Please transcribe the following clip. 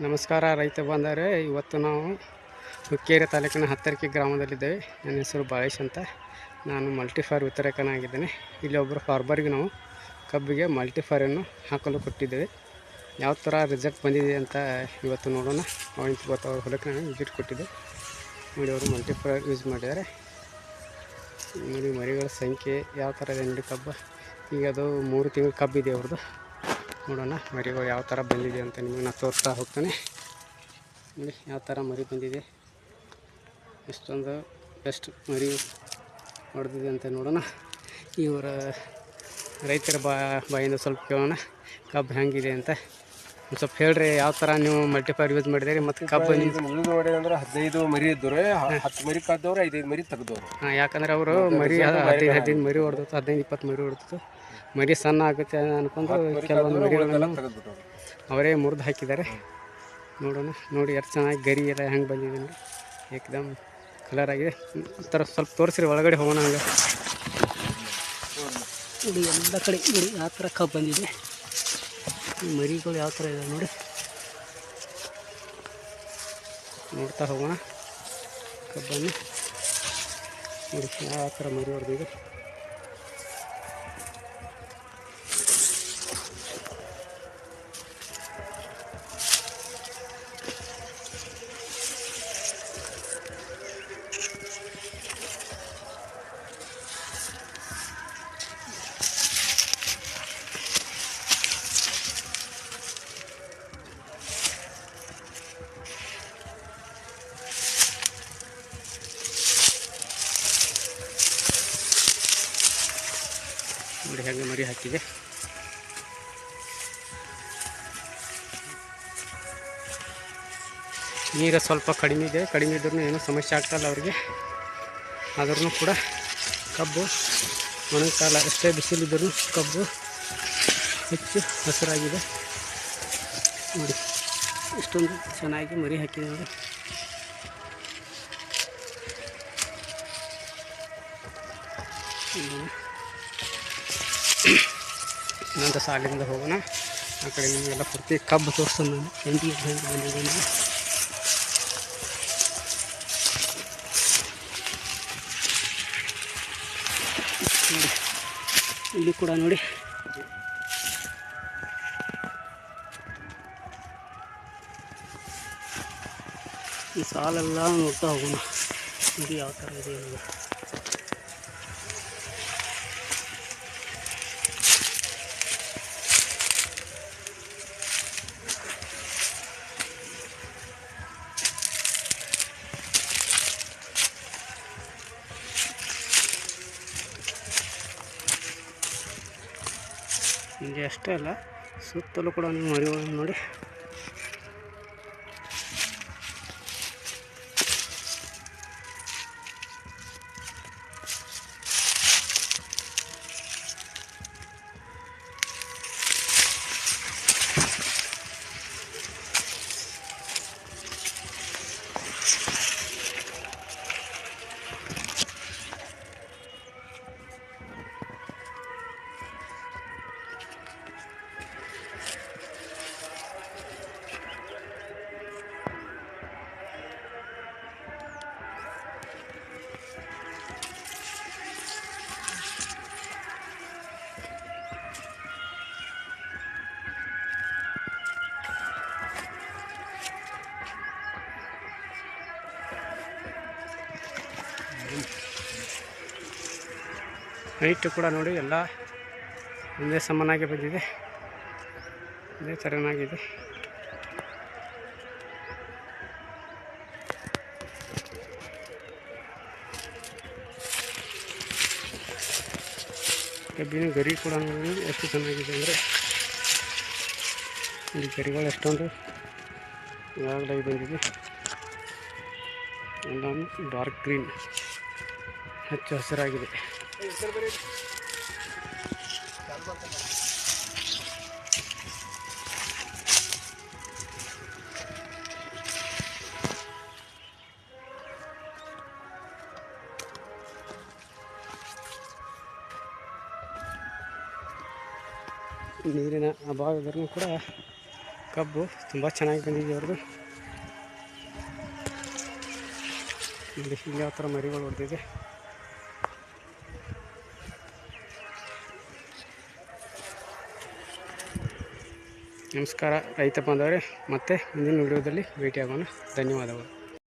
ನಮಸ್ಕಾರ, ರೈತ ಬಂದರೆ. ಇವತ್ತು ನಾವು ಹುಕ್ಕೇರಿ ತಾಲೂಕಿನ ಹತ್ತರಿಕೆ ಗ್ರಾಮದಲ್ಲಿದ್ದೇವೆ. ನನ್ನ ಹೆಸರು ಬಾಳೇಶ್ ಅಂತ. ನಾನು ಮಲ್ಟಿಫಾರ್ ವಿತರಕನಾಗಿದ್ದೇನೆ. ಇಲ್ಲಿ ಒಬ್ಬರು ಫಾರ್ಮರ್ಗೆ ನಾವು ಕಬ್ಬಿಗೆ ಮಲ್ಟಿಫಾರನ್ನು ಹಾಕಲು ಕೊಟ್ಟಿದ್ದೇವೆ. ಯಾವ ಥರ ರಿಸಲ್ಟ್ ಬಂದಿದೆ ಅಂತ ಇವತ್ತು ನೋಡೋಣ. ಅವನಿಗೆ ಗೊತ್ತ ಅವ್ರ ಹೊಲಕ್ಕೆ ನಾನು ವಿಸಿಟ್ ಕೊಟ್ಟಿದ್ದೆ. ನೋಡಿ, ಅವರು ಮಲ್ಟಿಫಾರ್ ಯೂಸ್ ಮಾಡಿದ್ದಾರೆ. ನೋಡಿ, ಮರಿಗಳ ಸಂಖ್ಯೆ, ಯಾವ ಥರ ಇದೆ ನೋಡಿ ಕಬ್ಬು. ಈಗ ಅದು ಮೂರು ತಿಂಗಳು ಕಬ್ಬಿದೆ ಅವ್ರದ್ದು ನೋಡೋಣ ಮರಿಗಳು ಯಾವ ಥರ ಬಂದಿದೆ ಅಂತ ನಿಮಗೆ ನಾನು ತೋರಿಸ್ತಾ ಹೋಗ್ತೇನೆ. ನೋಡಿ ಯಾವ ಥರ ಮರಿ ಬಂದಿದೆ. ಎಷ್ಟೊಂದು ಬೆಸ್ಟ್ ಮರಿ ಹೊಡೆದಿದೆ ಅಂತ ನೋಡೋಣ. ಇವರ ರೈತರ ಬಾ ಬಾಯಿಂದ ಸ್ವಲ್ಪ ಕೇಳೋಣ. ಕಬ್ಬು ಹೆಂಗಿದೆ ಅಂತ. ಒಂದು ಸ್ವಲ್ಪ ಹೇಳ್ರಿ ಯಾವ ಥರ ನೀವು ಮಲ್ಟಿಫೈರ್ ಯೂಸ್ ಮಾಡಿದಿರಿ ಮತ್ತು ಕಬ್ಬು ಮುಗಿದು ಅಂದ್ರೆ ಹದಿನೈದು ಮರಿ ಇದ್ದವ್ರೆ ಹತ್ತು ಮರಿ ಕಾದವ್ರು ಐದೈದು ಮರಿ ತೆಗ್ದವ್ರು. ಹಾಂ ಯಾಕಂದ್ರೆ ಅವರು ಮರಿ ಹದಿನೈದು ಹದಿನೈದು ಮರಿ ಹೊಡೆದಿತ್ತು ಹದಿನೈದು ಇಪ್ಪತ್ತು ಮರಿ ಹೊಡೆದಿತ್ತು. ಮರಿ ಸಣ್ಣ ಆಗುತ್ತೆ ಅನ್ಕೊಂಡು ಕೆಲವೊಂದು ಮರಿಗಳನ್ನು ಅವರೇ ಮುರಿದು ಹಾಕಿದ್ದಾರೆ. ನೋಡೋಣ ನೋಡಿ ಎಷ್ಟು ಚೆನ್ನಾಗಿ ಗರಿ ಎಲ್ಲ ಹೆಂಗೆ ಬಂದಿದೆ ನೋಡಿ ಏಕದಮ್ ಕಲರ್ ಆಗಿದೆ. ಈ ಥರ ಸ್ವಲ್ಪ ತೋರಿಸ್ರಿ ಒಳಗಡೆ ಹೋಗೋಣ ಹಂಗೆ. ನೋಡಿ ಎಲ್ಲ ಕಡೆ ನೋಡಿ ಯಾವ ಥರ ಕಬ್ ಬಂದಿದೆ. ಈ ಮರಿಗಳು ಯಾವ ಥರ ಇದೆ ನೋಡಿ. ನೋಡ್ತಾ ಹೋಗೋಣ. ಕಬ್ಬನ್ನು ನೋಡಿ ಯಾವ ಥರ ಮರಿ ಹೊಡೆದಿದೆ. ನೋಡಿ ಹೆಂಗೆ ಮರಿ ಹಾಕಿದೆ. ನೀರು ಸ್ವಲ್ಪ ಕಡಿಮೆ ಇದೆ. ಕಡಿಮೆ ಇದ್ರೂ ಏನೂ ಸಮಸ್ಯೆ ಆಗ್ತಾಯಿಲ್ಲ ಅವ್ರಿಗೆ. ಆದ್ರೂ ಕೂಡ ಕಬ್ಬು ಒಣಗಾಲ ಎಷ್ಟೇ ಬಿಸಿಲಿದ್ದರೂ ಕಬ್ಬು ಹೆಚ್ಚು ಹಸಿರಾಗಿದೆ. ನೋಡಿ, ಇಷ್ಟೊಂದು ಚೆನ್ನಾಗಿ ಮರಿ ಹಾಕಿದೆ ನೋಡಿ. ನೋಡೋಣ. ಇನ್ನೊಂದು ಸಾಲಿಂದ ಹೋಗೋಣ. ಆ ಕಡೆ ನಿಮಗೆಲ್ಲ ಪೂರ್ತಿ ಕಬ್ಬು ತೋರಿಸ್ತಾನೆ ನಾನು. ಹೆಂಡಿ ಹೆಂಗೆ ಬಂದಿದ್ದೀನಿ. ಇಲ್ಲಿ ಕೂಡ ನೋಡಿ. ಈ ಸಾಲೆಲ್ಲ ನೋಡ್ತಾ ಹೋಗೋಣ. ಇದು ಯಾವ ಥರ ಇದೆ ಹಿಂಗೆ ಅಷ್ಟೇ ಅಲ್ಲ ಸುತ್ತಲೂ ಕೂಡ ನೀವು ಮರಿಗಳನ್ನು ನೋಡಿ ಹೈಟ್ ಕೂಡ ನೋಡಿ, ಎಲ್ಲ ಒಂದೇ ಸಮನಾಗಿ ಬಂದಿದೆ. ಒಂದೇ ಚೆನ್ನಾಗಿದೆ ಕಬ್ಬಿನ ಗರಿ ಕೂಡ ನೋಡಿ, ಎಷ್ಟು ಚೆನ್ನಾಗಿದೆ ಅಂದರೆ. ಇಲ್ಲಿ ಗರಿಗಳು ಎಷ್ಟೊಂದು ಯಾವಾಗಲೇ ಬಂದಿದೆ. ಎಲ್ಲ ಡಾರ್ಕ್ ಗ್ರೀನ್ ಹೆಚ್ಚು ಹಸಿರಾಗಿದೆ. ನೀರಿನ ಅಭಾವ ಇದ್ರೂ ಕೂಡ ಕಬ್ಬು ತುಂಬ ಚೆನ್ನಾಗಿ ಬಂದಿದೆ ಅವ್ರದ್ದು ಇಲ್ಲಿ ಯಾವ ಥರ ಮರಿಗಳು ಹೊಡೆದಿದೆ. ನಮಸ್ಕಾರ ರೈತ ಬಾಂಧವರೇ ಮತ್ತೆ ಮುಂದಿನ ವಿಡಿಯೋದಲ್ಲಿ ಭೇಟಿಯಾಗೋಣ. ಧನ್ಯವಾದಗಳು.